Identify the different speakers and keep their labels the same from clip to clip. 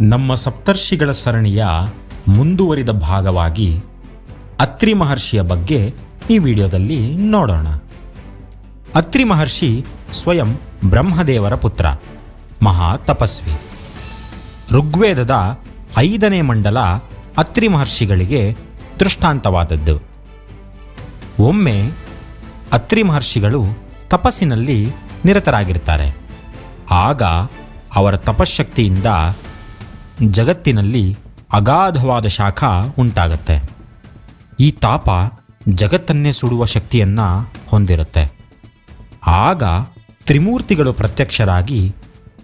Speaker 1: ನಮ್ಮ ಸಪ್ತರ್ಷಿಗಳ ಸರಣಿಯ ಮುಂದುವರಿದ ಭಾಗವಾಗಿ ಅತ್ರಿ ಮಹರ್ಷಿಯ ಬಗ್ಗೆ ಈ ವಿಡಿಯೋದಲ್ಲಿ ನೋಡೋಣ. ಅತ್ರಿ ಮಹರ್ಷಿ ಸ್ವಯಂ ಬ್ರಹ್ಮದೇವರ ಪುತ್ರ, ಮಹಾ ತಪಸ್ವಿ. ಋಗ್ವೇದದ ಐದನೇ ಮಂಡಲ ಅತ್ರಿ ಮಹರ್ಷಿಗಳಿಗೆ ದೃಷ್ಟಾಂತವಾದದ್ದು. ಒಮ್ಮೆ ಅತ್ರಿ ಮಹರ್ಷಿಗಳು ತಪಸ್ಸಿನಲ್ಲಿ ನಿರತರಾಗಿರ್ತಾರೆ. ಆಗ ಅವರ ತಪಶ್ಶಕ್ತಿಯಿಂದ ಜಗತ್ತಿನಲ್ಲಿ ಅಗಾಧವಾದ ಶಾಖ ಉಂಟಾಗತ್ತೆ. ಈ ತಾಪ ಜಗತ್ತನ್ನೇ ಸುಡುವ ಶಕ್ತಿಯನ್ನು ಹೊಂದಿರುತ್ತೆ. ಆಗ ತ್ರಿಮೂರ್ತಿಗಳು ಪ್ರತ್ಯಕ್ಷರಾಗಿ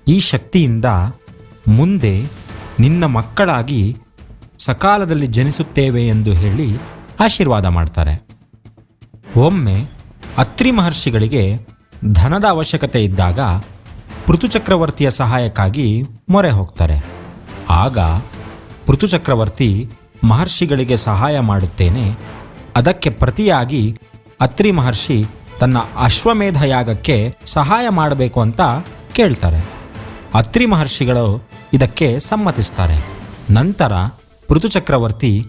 Speaker 1: ಈ ಶಕ್ತಿಯಿಂದ ಮುಂದೆ ನಿನ್ನ ಮಕ್ಕಳಾಗಿ ಸಕಾಲದಲ್ಲಿ ಜನಿಸುತ್ತೇವೆ ಎಂದು ಹೇಳಿ ಆಶೀರ್ವಾದ ಮಾಡ್ತಾರೆ. ಒಮ್ಮೆ ಅತ್ರಿ ಮಹರ್ಷಿಗಳಿಗೆ ಧನದ ಅವಶ್ಯಕತೆ ಇದ್ದಾಗ ಪೃಥುಚಕ್ರವರ್ತಿಯ ಸಹಾಯಕ್ಕಾಗಿ ಮೊರೆ ಹೋಗ್ತಾರೆ. ಆಗ ಋತುಚಕ್ರವರ್ತಿ ಮಹರ್ಷಿಗಳಿಗೆ ಸಹಾಯ ಮಾಡುತ್ತೇನೆ. ಅದಕ್ಕೆ ಪ್ರತಿಯಾಗಿ ಅತ್ರಿ ಮಹರ್ಷಿ ತನ್ನ ಅಶ್ವಮೇಧ ಯಾಗಕ್ಕೆ ಸಹಾಯ ಮಾಡಬೇಕು ಅಂತ ಕೇಳ್ತಾರೆ. ಅತ್ರಿ ಮಹರ್ಷಿಗಳು ಇದಕ್ಕೆ ಸಮ್ಮತಿಸ್ತಾರೆ. ನಂತರ ಋತುಚಕ್ರವರ್ತಿ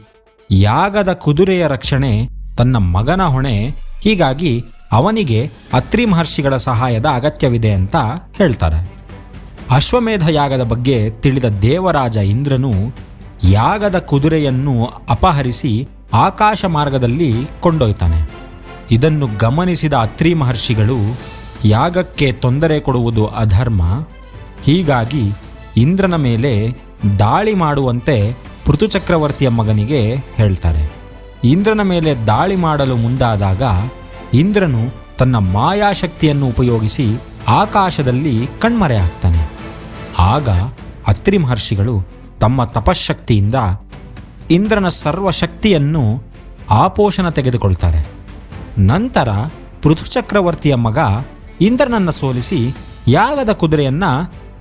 Speaker 1: ಯಾಗದ ಕುದುರೆಯ ರಕ್ಷಣೆ ತನ್ನ ಮಗನ ಹೊಣೆ, ಹೀಗಾಗಿ ಅವನಿಗೆ ಅತ್ರಿ ಮಹರ್ಷಿಗಳ ಸಹಾಯದ ಅಗತ್ಯವಿದೆ ಅಂತ ಹೇಳ್ತಾರೆ. ಅಶ್ವಮೇಧ ಯಾಗದ ಬಗ್ಗೆ ತಿಳಿದ ದೇವರಾಜ ಇಂದ್ರನು ಯಾಗದ ಕುದುರೆಯನ್ನು ಅಪಹರಿಸಿ ಆಕಾಶ ಮಾರ್ಗದಲ್ಲಿ ಕೊಂಡೊಯ್ತಾನೆ. ಇದನ್ನು ಗಮನಿಸಿದ ಅತ್ರಿ ಮಹರ್ಷಿಗಳು ಯಾಗಕ್ಕೆ ತೊಂದರೆ ಕೊಡುವುದು ಅಧರ್ಮ, ಹೀಗಾಗಿ ಇಂದ್ರನ ಮೇಲೆ ದಾಳಿ ಮಾಡುವಂತೆ ಪೃಥುಚಕ್ರವರ್ತಿಯ ಮಗನಿಗೆ ಹೇಳ್ತಾರೆ. ಇಂದ್ರನ ಮೇಲೆ ದಾಳಿ ಮಾಡಲು ಮುಂದಾದಾಗ ಇಂದ್ರನು ತನ್ನ ಮಾಯಾಶಕ್ತಿಯನ್ನು ಉಪಯೋಗಿಸಿ ಆಕಾಶದಲ್ಲಿ ಕಣ್ಮರೆಯಾಗ್ತಾನೆ. ಆಗ ಅತ್ರಿ ಮಹರ್ಷಿಗಳು ತಮ್ಮ ತಪಶಕ್ತಿಯಿಂದ ಇಂದ್ರನ ಸರ್ವಶಕ್ತಿಯನ್ನು ಆಪೋಷಣ ತೆಗೆದುಕೊಳ್ತಾರೆ. ನಂತರ ಪೃಥುಚಕ್ರವರ್ತಿಯ ಮಗ ಇಂದ್ರನನ್ನು ಸೋಲಿಸಿ ಯಾಗದ ಕುದುರೆಯನ್ನು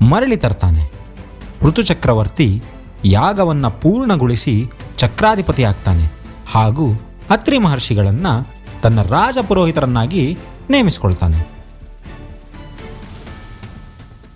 Speaker 1: ಮರಳಿ ತರ್ತಾನೆ. ಋತುಚಕ್ರವರ್ತಿ ಯಾಗವನ್ನು ಪೂರ್ಣಗೊಳಿಸಿ ಚಕ್ರಾಧಿಪತಿ ಆಗ್ತಾನೆ ಹಾಗೂ ಅತ್ರಿ ಮಹರ್ಷಿಗಳನ್ನು ತನ್ನ ರಾಜಪುರೋಹಿತರನ್ನಾಗಿ ನೇಮಿಸಿಕೊಳ್ತಾನೆ.